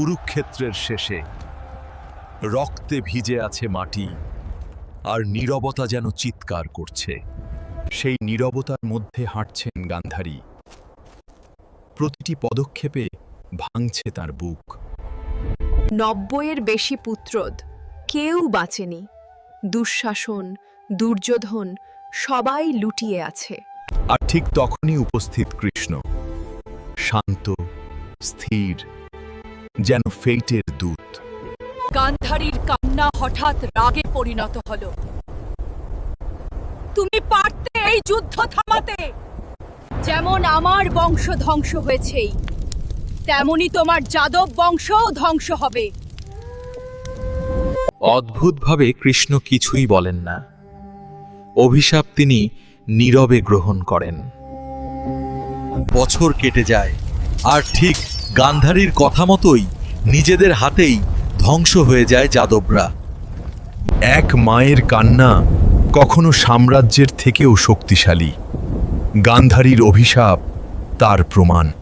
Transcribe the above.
কুরুক্ষেত্রের শেষে রক্তে ভিজে আছে মাটি আর নীরবতা যেন চিৎকার করছে। সেই নীরবতার মধ্যে হাঁটছেন গান্ধারী। প্রতিটি পদক্ষেপে ভাঙছে তার বুক। নব্বইয়ের বেশি পুত্রদ কেউ বাঁচেনি। দুঃশাসন দুর্যোধন সবাই লুটিয়ে আছে। আর ঠিক তখনই উপস্থিত কৃষ্ণ। শান্ত স্থির যেন ফেইটের দূত। গান্ধারীর কান্না হঠাৎ রাগে পরিণত হল। তুমি পারতে এই যুদ্ধ থামাতে। যেমন আমার বংশ ধ্বংস হয়েছেই তেমনি তোমার যাদব বংশও ধ্বংস হবে। অদ্ভুতভাবে কৃষ্ণ কিছুই বলেন না। অভিশাপ তিনি নীরবে গ্রহণ করেন। বছর কেটে যায় আর ঠিক গান্ধারীর কথা মতোই নিজেদের হাতেই ধ্বংস হয়ে যায় যাদবরা। এক মায়ের কান্না কখনো সাম্রাজ্যের থেকেও শক্তিশালী। গান্ধারীর অভিশাপ তার প্রমাণ।